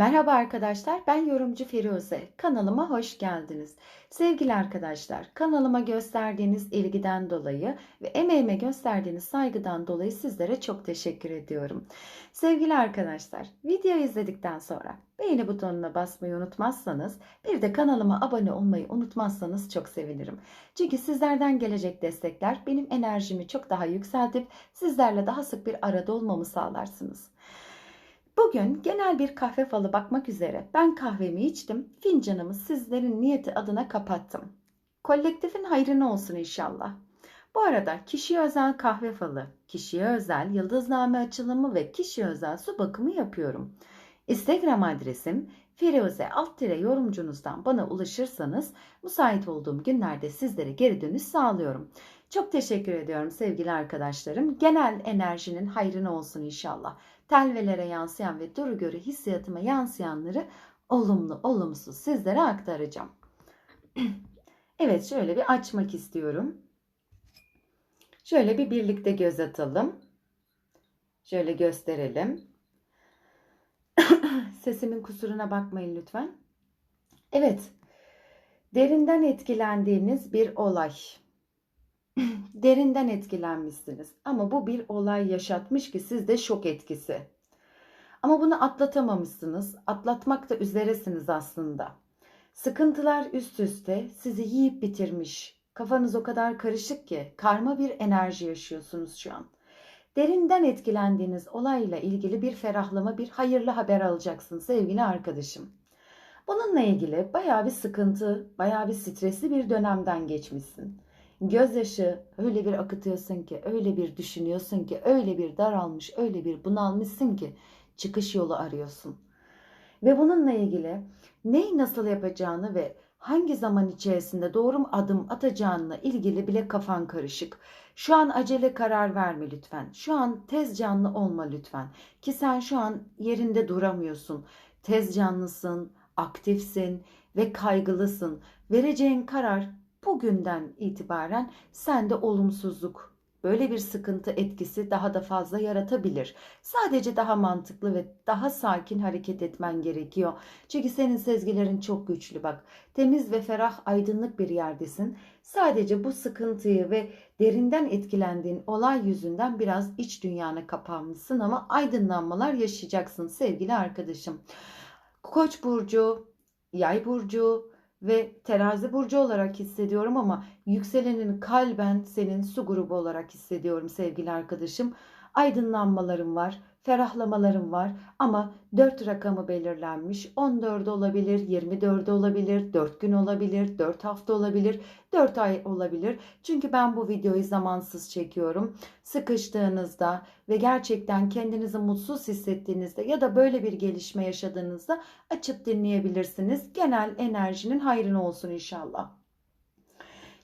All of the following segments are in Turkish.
Merhaba arkadaşlar, ben yorumcu Firuze. Kanalıma hoş geldiniz. Sevgili arkadaşlar, kanalıma gösterdiğiniz ilgiden dolayı ve emeğime gösterdiğiniz saygıdan dolayı sizlere çok teşekkür ediyorum. Sevgili arkadaşlar, video izledikten sonra beğeni butonuna basmayı unutmazsanız, bir de kanalıma abone olmayı unutmazsanız çok sevinirim. Çünkü sizlerden gelecek destekler benim enerjimi çok daha yükseltip sizlerle daha sık bir arada olmamı sağlarsınız. Bugün genel bir kahve falı bakmak üzere ben kahvemi içtim, fincanımı sizlerin niyeti adına kapattım. Kolektifin hayrına olsun inşallah. Bu arada kişiye özel kahve falı, kişiye özel yıldızname açılımı ve kişiye özel su bakımı yapıyorum. Instagram adresim Firuze alt tire yorumcunuzdan bana ulaşırsanız müsait olduğum günlerde sizlere geri dönüş sağlıyorum. Çok teşekkür ediyorum sevgili arkadaşlarım. Genel enerjinin hayrına olsun inşallah telvelere yansıyan ve duru görü hissiyatıma yansıyanları olumlu olumsuz sizlere aktaracağım. evet şöyle bir açmak istiyorum. Şöyle bir birlikte göz atalım. Şöyle gösterelim. Sesimin kusuruna bakmayın lütfen. Evet. Derinden etkilendiğiniz bir olay. Derinden etkilenmişsiniz. Ama bu bir olay yaşatmış ki sizde şok etkisi. Ama bunu atlatamamışsınız. Atlatmak da üzeresiniz aslında. Sıkıntılar üst üste sizi yiyip bitirmiş. Kafanız o kadar karışık ki karma bir enerji yaşıyorsunuz şu an. Derinden etkilendiğiniz olayla ilgili bir ferahlama, bir hayırlı haber alacaksın sevgili arkadaşım. Bununla ilgili bayağı bir sıkıntı, bayağı bir stresli bir dönemden geçmişsin. Gözyaşı öyle bir akıtıyorsun ki, öyle bir düşünüyorsun ki, öyle bir daralmış, öyle bir bunalmışsın ki çıkış yolu arıyorsun. Ve bununla ilgili neyi nasıl yapacağını ve hangi zaman içerisinde doğru adım atacağınla ilgili bile kafan karışık. Şu an acele karar verme lütfen. Şu an tez canlı olma lütfen. Ki sen şu an yerinde duramıyorsun. Tez canlısın, aktifsin ve kaygılısın. Vereceğin karar bugünden itibaren sende olumsuzluk, böyle bir sıkıntı etkisi daha da fazla yaratabilir. Sadece daha mantıklı ve daha sakin hareket etmen gerekiyor. Çünkü senin sezgilerin çok güçlü bak. Temiz ve ferah, aydınlık bir yerdesin. Sadece bu sıkıntıyı ve derinden etkilendiğin olay yüzünden biraz iç dünyana kapanmışsın ama aydınlanmalar yaşayacaksın sevgili arkadaşım. Koç burcu, Yay burcu, ve terazi burcu olarak hissediyorum ama yükselenin kalben senin su grubu olarak hissediyorum sevgili arkadaşım. Aydınlanmalarım var, ferahlamalarım var ama 4 rakamı belirlenmiş. 14 olabilir, 24 olabilir, 4 gün olabilir, 4 hafta olabilir, 4 ay olabilir. Çünkü ben bu videoyu zamansız çekiyorum. Sıkıştığınızda ve gerçekten kendinizi mutsuz hissettiğinizde ya da böyle bir gelişme yaşadığınızda açıp dinleyebilirsiniz. Genel enerjinin hayrına olsun inşallah.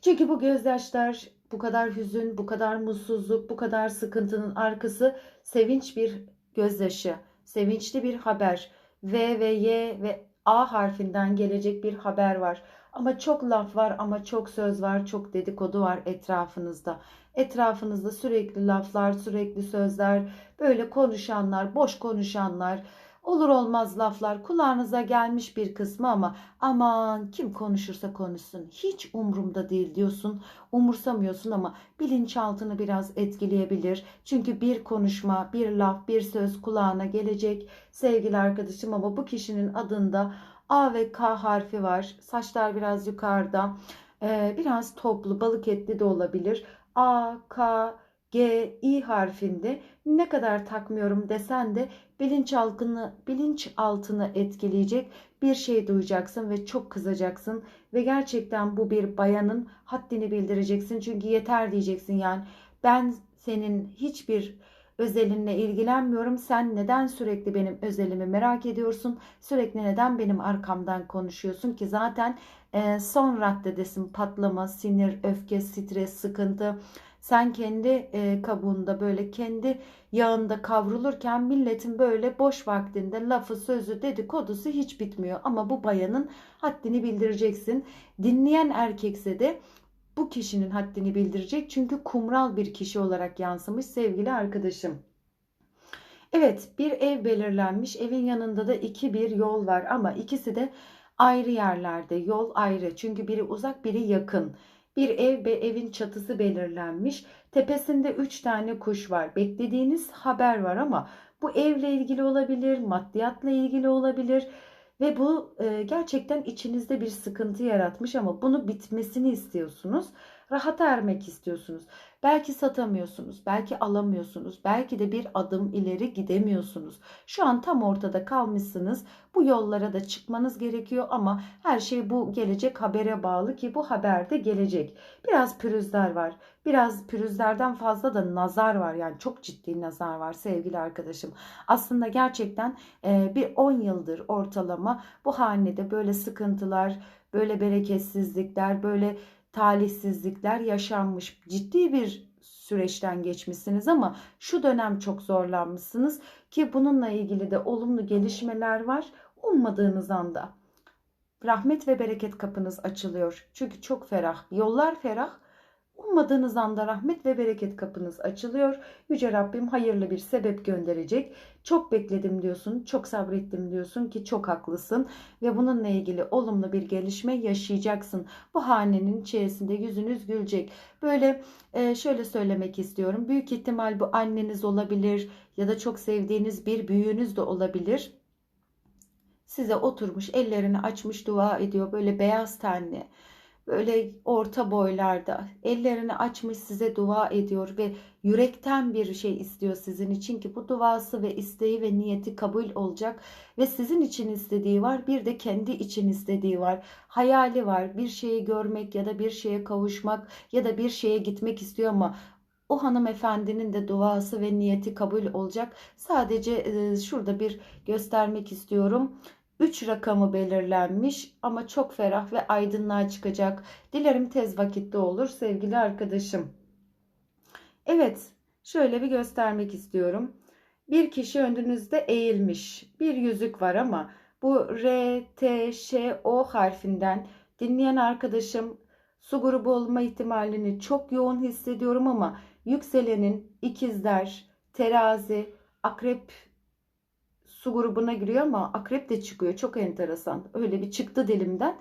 Çünkü bu gözyaşlar bu kadar hüzün, bu kadar mutsuzluk, bu kadar sıkıntının arkası sevinç bir gözyaşı, sevinçli bir haber. V ve Y ve A harfinden gelecek bir haber var. Ama çok laf var ama çok söz var, çok dedikodu var etrafınızda. Etrafınızda sürekli laflar, sürekli sözler, böyle konuşanlar, boş konuşanlar, Olur olmaz laflar kulağınıza gelmiş bir kısmı ama aman kim konuşursa konuşsun hiç umurumda değil diyorsun. Umursamıyorsun ama bilinçaltını biraz etkileyebilir. Çünkü bir konuşma, bir laf, bir söz kulağına gelecek sevgili arkadaşım ama bu kişinin adında A ve K harfi var. Saçlar biraz yukarıda. Ee, biraz toplu, balık etli de olabilir. A, K, G, I harfinde ne kadar takmıyorum desen de bilinçaltını, bilinçaltını etkileyecek bir şey duyacaksın ve çok kızacaksın ve gerçekten bu bir bayanın haddini bildireceksin. Çünkü yeter diyeceksin yani ben senin hiçbir özelinle ilgilenmiyorum. Sen neden sürekli benim özelimi merak ediyorsun? Sürekli neden benim arkamdan konuşuyorsun ki zaten son raddedesin patlama, sinir, öfke, stres, sıkıntı sen kendi e, kabuğunda böyle kendi yağında kavrulurken milletin böyle boş vaktinde lafı sözü dedikodusu hiç bitmiyor. Ama bu bayanın haddini bildireceksin. Dinleyen erkekse de bu kişinin haddini bildirecek. Çünkü kumral bir kişi olarak yansımış sevgili arkadaşım. Evet, bir ev belirlenmiş. Evin yanında da iki bir yol var ama ikisi de ayrı yerlerde. Yol ayrı. Çünkü biri uzak, biri yakın. Bir ev ve evin çatısı belirlenmiş. Tepesinde üç tane kuş var. Beklediğiniz haber var ama bu evle ilgili olabilir, maddiyatla ilgili olabilir. Ve bu e, gerçekten içinizde bir sıkıntı yaratmış ama bunu bitmesini istiyorsunuz. Rahata ermek istiyorsunuz. Belki satamıyorsunuz, belki alamıyorsunuz, belki de bir adım ileri gidemiyorsunuz. Şu an tam ortada kalmışsınız. Bu yollara da çıkmanız gerekiyor ama her şey bu gelecek habere bağlı ki bu haber de gelecek. Biraz pürüzler var. Biraz pürüzlerden fazla da nazar var. Yani çok ciddi nazar var sevgili arkadaşım. Aslında gerçekten e, bir 10 yıldır ortalama bu hanede böyle sıkıntılar, böyle bereketsizlikler, böyle talihsizlikler yaşanmış. Ciddi bir süreçten geçmişsiniz ama şu dönem çok zorlanmışsınız ki bununla ilgili de olumlu gelişmeler var. Ummadığınız anda rahmet ve bereket kapınız açılıyor. Çünkü çok ferah. Yollar ferah Ummadığınız anda rahmet ve bereket kapınız açılıyor. Yüce Rabbim hayırlı bir sebep gönderecek. Çok bekledim diyorsun, çok sabrettim diyorsun ki çok haklısın ve bununla ilgili olumlu bir gelişme yaşayacaksın. Bu hanenin içerisinde yüzünüz gülecek. Böyle e, şöyle söylemek istiyorum. Büyük ihtimal bu anneniz olabilir ya da çok sevdiğiniz bir büyüğünüz de olabilir. Size oturmuş, ellerini açmış dua ediyor. Böyle beyaz tenli böyle orta boylarda ellerini açmış size dua ediyor ve yürekten bir şey istiyor sizin için ki bu duası ve isteği ve niyeti kabul olacak ve sizin için istediği var bir de kendi için istediği var hayali var bir şeyi görmek ya da bir şeye kavuşmak ya da bir şeye gitmek istiyor ama o hanımefendinin de duası ve niyeti kabul olacak. Sadece şurada bir göstermek istiyorum. 3 rakamı belirlenmiş ama çok ferah ve aydınlığa çıkacak. Dilerim tez vakitte olur sevgili arkadaşım. Evet, şöyle bir göstermek istiyorum. Bir kişi önünüzde eğilmiş. Bir yüzük var ama bu R, T, Ş, O harfinden dinleyen arkadaşım su grubu olma ihtimalini çok yoğun hissediyorum ama yükselenin ikizler, terazi, akrep su grubuna giriyor ama akrep de çıkıyor. Çok enteresan. Öyle bir çıktı dilimden.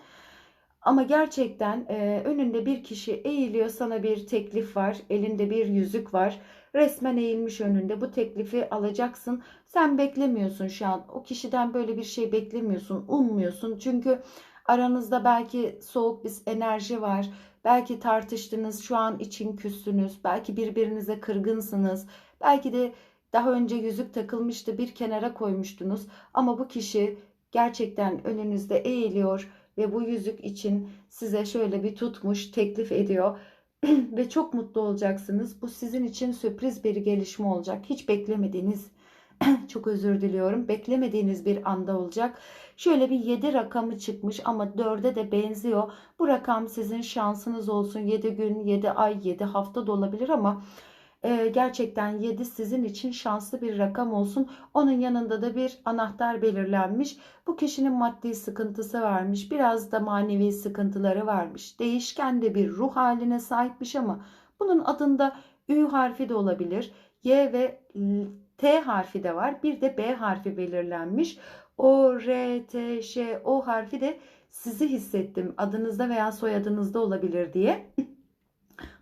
Ama gerçekten e, önünde bir kişi eğiliyor sana bir teklif var. Elinde bir yüzük var. Resmen eğilmiş önünde. Bu teklifi alacaksın. Sen beklemiyorsun şu an. O kişiden böyle bir şey beklemiyorsun. Ummuyorsun. Çünkü aranızda belki soğuk bir enerji var. Belki tartıştınız. Şu an için küstünüz. Belki birbirinize kırgınsınız. Belki de daha önce yüzük takılmıştı bir kenara koymuştunuz ama bu kişi gerçekten önünüzde eğiliyor ve bu yüzük için size şöyle bir tutmuş teklif ediyor ve çok mutlu olacaksınız. Bu sizin için sürpriz bir gelişme olacak. Hiç beklemediğiniz çok özür diliyorum. Beklemediğiniz bir anda olacak. Şöyle bir 7 rakamı çıkmış ama 4'e de benziyor. Bu rakam sizin şansınız olsun. 7 gün, 7 ay, 7 hafta da olabilir ama e, gerçekten 7 sizin için şanslı bir rakam olsun. Onun yanında da bir anahtar belirlenmiş. Bu kişinin maddi sıkıntısı varmış. Biraz da manevi sıkıntıları varmış. Değişken de bir ruh haline sahipmiş ama bunun adında Ü harfi de olabilir. Y ve T harfi de var. Bir de B harfi belirlenmiş. O, R, T, Ş, O harfi de sizi hissettim. Adınızda veya soyadınızda olabilir diye.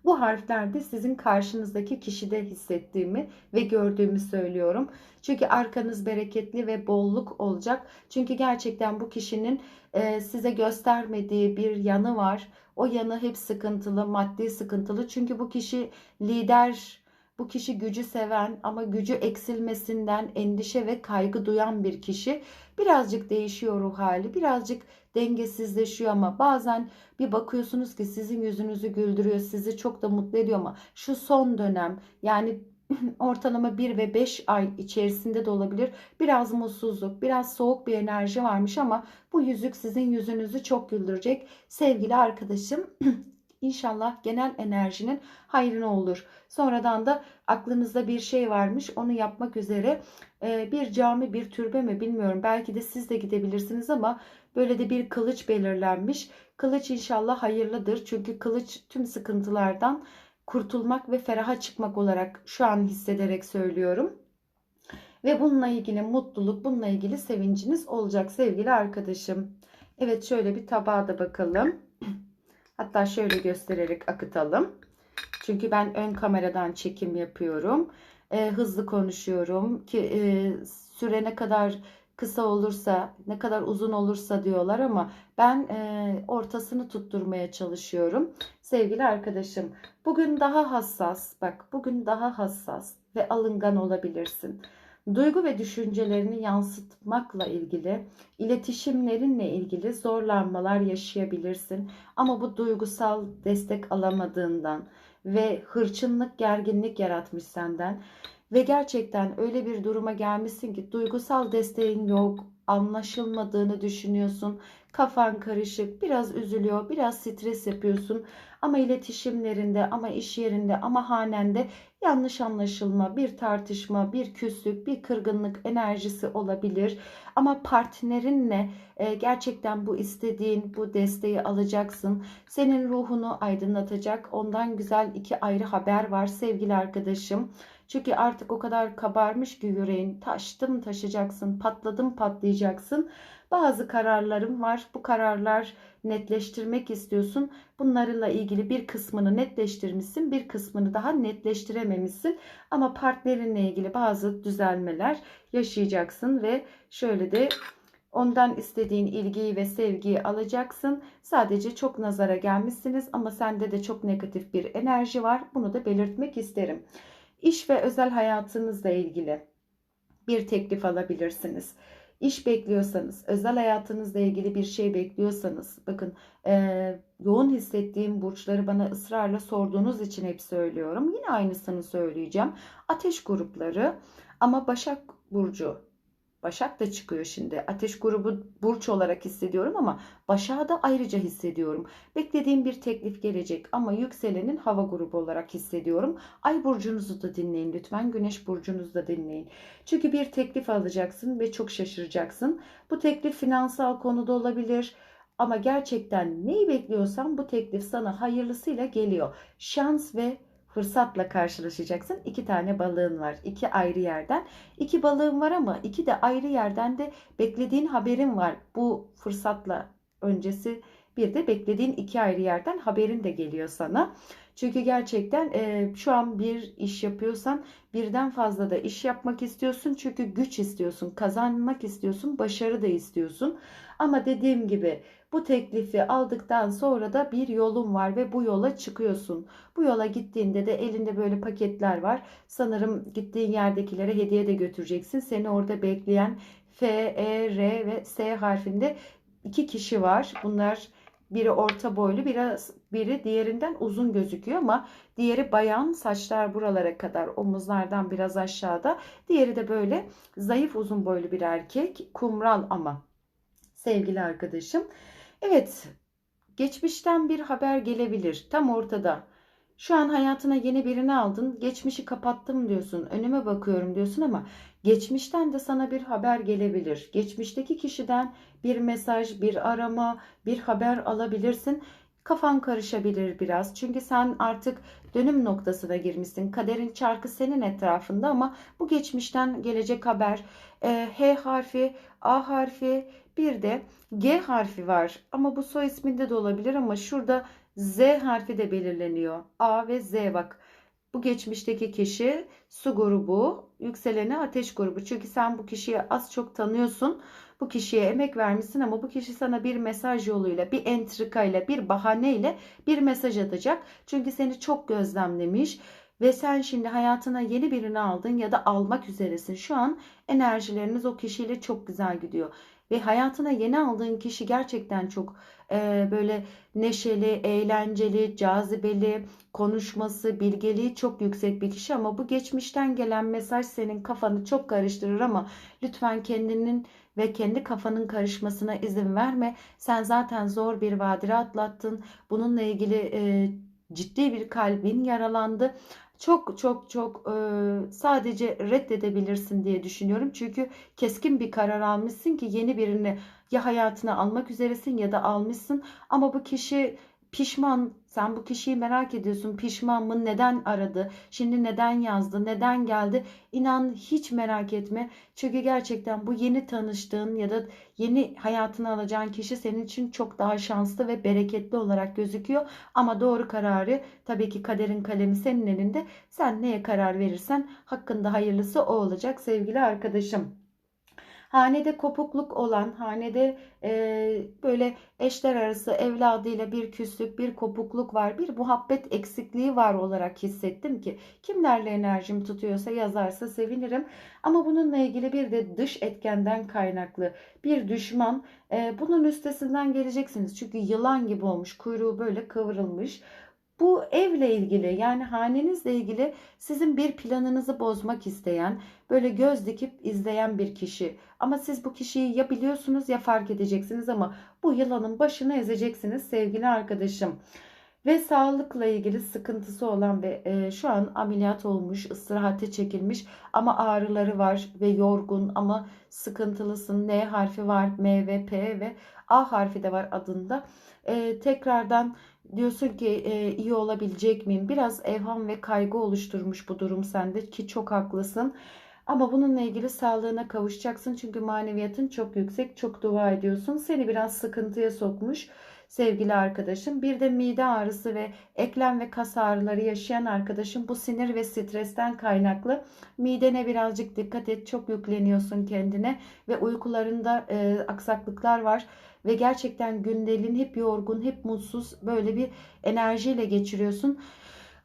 Bu harflerde sizin karşınızdaki kişide hissettiğimi ve gördüğümü söylüyorum. Çünkü arkanız bereketli ve bolluk olacak. Çünkü gerçekten bu kişinin e, size göstermediği bir yanı var. O yanı hep sıkıntılı, maddi sıkıntılı. Çünkü bu kişi lider, bu kişi gücü seven ama gücü eksilmesinden endişe ve kaygı duyan bir kişi. Birazcık değişiyor ruh hali, birazcık dengesizleşiyor ama bazen bir bakıyorsunuz ki sizin yüzünüzü güldürüyor, sizi çok da mutlu ediyor ama şu son dönem yani ortalama 1 ve 5 ay içerisinde de olabilir. Biraz mutsuzluk, biraz soğuk bir enerji varmış ama bu yüzük sizin yüzünüzü çok güldürecek. Sevgili arkadaşım İnşallah genel enerjinin hayrına olur. Sonradan da aklınızda bir şey varmış onu yapmak üzere e, bir cami bir türbe mi bilmiyorum. Belki de siz de gidebilirsiniz ama böyle de bir kılıç belirlenmiş. Kılıç inşallah hayırlıdır. Çünkü kılıç tüm sıkıntılardan kurtulmak ve feraha çıkmak olarak şu an hissederek söylüyorum. Ve bununla ilgili mutluluk, bununla ilgili sevinciniz olacak sevgili arkadaşım. Evet şöyle bir tabağa da bakalım. Hatta şöyle göstererek akıtalım. Çünkü ben ön kameradan çekim yapıyorum. E, hızlı konuşuyorum ki e, süre ne kadar kısa olursa, ne kadar uzun olursa diyorlar ama ben e, ortasını tutturmaya çalışıyorum. Sevgili arkadaşım, bugün daha hassas, bak bugün daha hassas ve alıngan olabilirsin. Duygu ve düşüncelerini yansıtmakla ilgili, iletişimlerinle ilgili zorlanmalar yaşayabilirsin. Ama bu duygusal destek alamadığından ve hırçınlık, gerginlik yaratmış senden ve gerçekten öyle bir duruma gelmişsin ki duygusal desteğin yok, anlaşılmadığını düşünüyorsun. Kafan karışık, biraz üzülüyor, biraz stres yapıyorsun. Ama iletişimlerinde, ama iş yerinde, ama hanende yanlış anlaşılma, bir tartışma, bir küslük, bir kırgınlık enerjisi olabilir. Ama partnerinle e, gerçekten bu istediğin, bu desteği alacaksın. Senin ruhunu aydınlatacak ondan güzel iki ayrı haber var sevgili arkadaşım. Çünkü artık o kadar kabarmış ki yüreğin taştım taşacaksın, patladım patlayacaksın. Bazı kararlarım var. Bu kararlar netleştirmek istiyorsun. Bunlarla ilgili bir kısmını netleştirmişsin, bir kısmını daha netleştirememişsin. Ama partnerinle ilgili bazı düzelmeler yaşayacaksın ve şöyle de Ondan istediğin ilgiyi ve sevgiyi alacaksın. Sadece çok nazara gelmişsiniz ama sende de çok negatif bir enerji var. Bunu da belirtmek isterim. İş ve özel hayatınızla ilgili bir teklif alabilirsiniz. İş bekliyorsanız, özel hayatınızla ilgili bir şey bekliyorsanız, bakın e, yoğun hissettiğim burçları bana ısrarla sorduğunuz için hep söylüyorum. Yine aynısını söyleyeceğim. Ateş grupları ama Başak Burcu Başak da çıkıyor şimdi. Ateş grubu burç olarak hissediyorum ama Başak'ı da ayrıca hissediyorum. Beklediğim bir teklif gelecek ama yükselenin hava grubu olarak hissediyorum. Ay burcunuzu da dinleyin lütfen. Güneş burcunuzu da dinleyin. Çünkü bir teklif alacaksın ve çok şaşıracaksın. Bu teklif finansal konuda olabilir. Ama gerçekten neyi bekliyorsan bu teklif sana hayırlısıyla geliyor. Şans ve fırsatla karşılaşacaksın. İki tane balığın var. iki ayrı yerden. İki balığın var ama iki de ayrı yerden de beklediğin haberin var. Bu fırsatla öncesi bir de beklediğin iki ayrı yerden haberin de geliyor sana. Çünkü gerçekten e, şu an bir iş yapıyorsan birden fazla da iş yapmak istiyorsun. Çünkü güç istiyorsun, kazanmak istiyorsun, başarı da istiyorsun. Ama dediğim gibi bu teklifi aldıktan sonra da bir yolun var ve bu yola çıkıyorsun. Bu yola gittiğinde de elinde böyle paketler var. Sanırım gittiğin yerdekilere hediye de götüreceksin. Seni orada bekleyen F, E, R ve S harfinde iki kişi var. Bunlar biri orta boylu, biraz biri diğerinden uzun gözüküyor ama diğeri bayan, saçlar buralara kadar, omuzlardan biraz aşağıda. Diğeri de böyle zayıf uzun boylu bir erkek, kumral ama sevgili arkadaşım. Evet, geçmişten bir haber gelebilir tam ortada. Şu an hayatına yeni birini aldın, geçmişi kapattım diyorsun, önüme bakıyorum diyorsun ama geçmişten de sana bir haber gelebilir. Geçmişteki kişiden bir mesaj, bir arama, bir haber alabilirsin. Kafan karışabilir biraz. Çünkü sen artık dönüm noktasına girmişsin. Kaderin çarkı senin etrafında ama bu geçmişten gelecek haber. E, H harfi, A harfi, bir de G harfi var. Ama bu soy isminde de olabilir ama şurada Z harfi de belirleniyor. A ve Z bak. Bu geçmişteki kişi su grubu, yükseleni ateş grubu. Çünkü sen bu kişiyi az çok tanıyorsun. Bu kişiye emek vermişsin ama bu kişi sana bir mesaj yoluyla, bir entrikayla, bir bahaneyle bir mesaj atacak. Çünkü seni çok gözlemlemiş ve sen şimdi hayatına yeni birini aldın ya da almak üzeresin. Şu an enerjileriniz o kişiyle çok güzel gidiyor ve hayatına yeni aldığın kişi gerçekten çok e, böyle neşeli, eğlenceli, cazibeli, konuşması, bilgeliği çok yüksek bir kişi ama bu geçmişten gelen mesaj senin kafanı çok karıştırır ama lütfen kendinin ve kendi kafanın karışmasına izin verme. Sen zaten zor bir vadire atlattın. Bununla ilgili e, ciddi bir kalbin yaralandı çok çok çok e, sadece reddedebilirsin diye düşünüyorum. Çünkü keskin bir karar almışsın ki yeni birini ya hayatına almak üzeresin ya da almışsın. Ama bu kişi pişman. Sen bu kişiyi merak ediyorsun. Pişman mı? Neden aradı? Şimdi neden yazdı? Neden geldi? İnan hiç merak etme. Çünkü gerçekten bu yeni tanıştığın ya da yeni hayatına alacağın kişi senin için çok daha şanslı ve bereketli olarak gözüküyor. Ama doğru kararı tabii ki kaderin kalemi senin elinde. Sen neye karar verirsen hakkında hayırlısı o olacak sevgili arkadaşım. Hanede kopukluk olan, hanede e, böyle eşler arası evladıyla bir küslük, bir kopukluk var, bir muhabbet eksikliği var olarak hissettim ki kimlerle enerjim tutuyorsa yazarsa sevinirim. Ama bununla ilgili bir de dış etkenden kaynaklı bir düşman e, bunun üstesinden geleceksiniz. Çünkü yılan gibi olmuş, kuyruğu böyle kıvrılmış. Bu evle ilgili yani hanenizle ilgili sizin bir planınızı bozmak isteyen, böyle göz dikip izleyen bir kişi. Ama siz bu kişiyi ya biliyorsunuz ya fark edeceksiniz ama bu yılanın başını ezeceksiniz sevgili arkadaşım. Ve sağlıkla ilgili sıkıntısı olan ve e, şu an ameliyat olmuş, istirahate çekilmiş ama ağrıları var ve yorgun ama sıkıntılısın. N harfi var, M ve P ve A harfi de var adında. E, tekrardan diyorsun ki e, iyi olabilecek miyim? Biraz evham ve kaygı oluşturmuş bu durum sende ki çok haklısın. Ama bununla ilgili sağlığına kavuşacaksın çünkü maneviyatın çok yüksek, çok dua ediyorsun. Seni biraz sıkıntıya sokmuş sevgili arkadaşım. Bir de mide ağrısı ve eklem ve kas ağrıları yaşayan arkadaşım bu sinir ve stresten kaynaklı. Midene birazcık dikkat et. Çok yükleniyorsun kendine ve uykularında e, aksaklıklar var ve gerçekten gündelin hep yorgun, hep mutsuz böyle bir enerjiyle geçiriyorsun.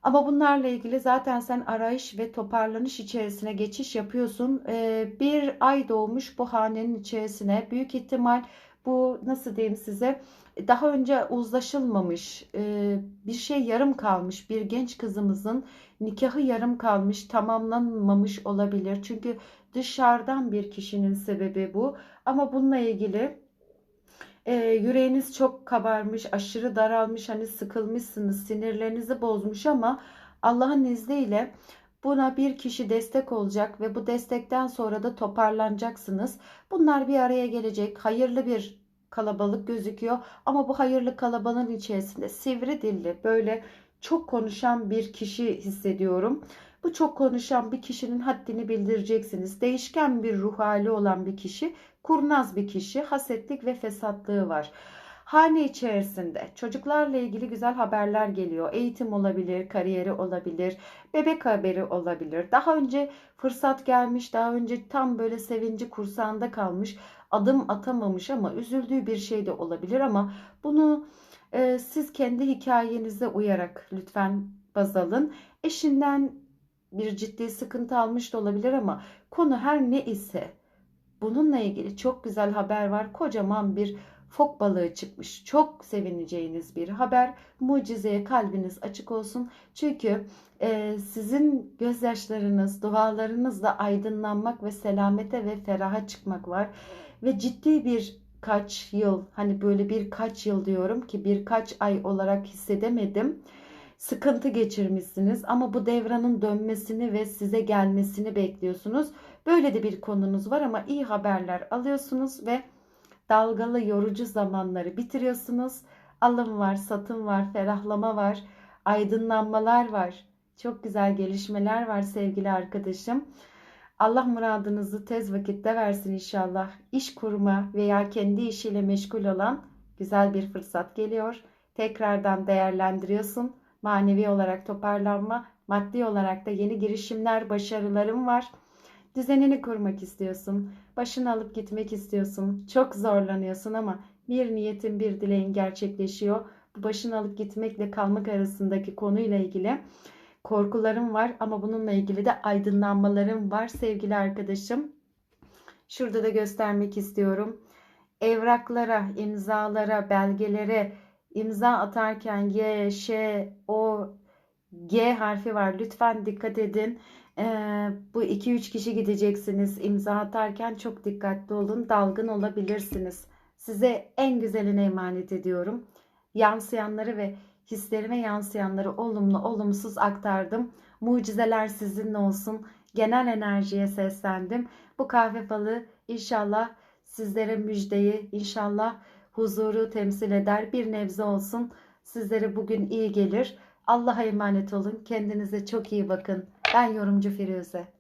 Ama bunlarla ilgili zaten sen arayış ve toparlanış içerisine geçiş yapıyorsun. Ee, bir ay doğmuş bu hanenin içerisine. Büyük ihtimal bu nasıl diyeyim size daha önce uzlaşılmamış e, bir şey yarım kalmış bir genç kızımızın nikahı yarım kalmış tamamlanmamış olabilir. Çünkü dışarıdan bir kişinin sebebi bu. Ama bununla ilgili e, yüreğiniz çok kabarmış, aşırı daralmış, hani sıkılmışsınız, sinirlerinizi bozmuş ama Allah'ın izniyle buna bir kişi destek olacak ve bu destekten sonra da toparlanacaksınız. Bunlar bir araya gelecek. Hayırlı bir kalabalık gözüküyor ama bu hayırlı kalabalığın içerisinde sivri dilli böyle çok konuşan bir kişi hissediyorum. Bu çok konuşan bir kişinin haddini bildireceksiniz. Değişken bir ruh hali olan bir kişi, kurnaz bir kişi, hasetlik ve fesatlığı var. Hane içerisinde çocuklarla ilgili güzel haberler geliyor. Eğitim olabilir, kariyeri olabilir, bebek haberi olabilir. Daha önce fırsat gelmiş, daha önce tam böyle sevinci kursağında kalmış, adım atamamış ama üzüldüğü bir şey de olabilir ama bunu e, siz kendi hikayenize uyarak lütfen baz alın. Eşinden bir ciddi sıkıntı almış da olabilir ama konu her ne ise bununla ilgili çok güzel haber var. Kocaman bir fok balığı çıkmış. Çok sevineceğiniz bir haber. Mucizeye kalbiniz açık olsun. Çünkü e, sizin gözyaşlarınız, dualarınızla aydınlanmak ve selamete ve feraha çıkmak var. Ve ciddi bir kaç yıl, hani böyle birkaç yıl diyorum ki birkaç ay olarak hissedemedim sıkıntı geçirmişsiniz ama bu devranın dönmesini ve size gelmesini bekliyorsunuz. Böyle de bir konunuz var ama iyi haberler alıyorsunuz ve dalgalı yorucu zamanları bitiriyorsunuz. Alım var, satım var, ferahlama var, aydınlanmalar var. Çok güzel gelişmeler var sevgili arkadaşım. Allah muradınızı tez vakitte versin inşallah. İş kurma veya kendi işiyle meşgul olan güzel bir fırsat geliyor. Tekrardan değerlendiriyorsun manevi olarak toparlanma, maddi olarak da yeni girişimler, başarılarım var. Düzenini kurmak istiyorsun, başını alıp gitmek istiyorsun, çok zorlanıyorsun ama bir niyetin, bir dileğin gerçekleşiyor. Bu başını alıp gitmekle kalmak arasındaki konuyla ilgili korkularım var ama bununla ilgili de aydınlanmalarım var sevgili arkadaşım. Şurada da göstermek istiyorum. Evraklara, imzalara, belgelere, imza atarken Y, Ş, O, G harfi var. Lütfen dikkat edin. Ee, bu 2-3 kişi gideceksiniz. imza atarken çok dikkatli olun. Dalgın olabilirsiniz. Size en güzeline emanet ediyorum. Yansıyanları ve hislerime yansıyanları olumlu olumsuz aktardım. Mucizeler sizinle olsun. Genel enerjiye seslendim. Bu kahve falı inşallah sizlere müjdeyi, inşallah huzuru temsil eder. Bir nebze olsun Sizlere bugün iyi gelir. Allah'a emanet olun. Kendinize çok iyi bakın. Ben yorumcu Firuze.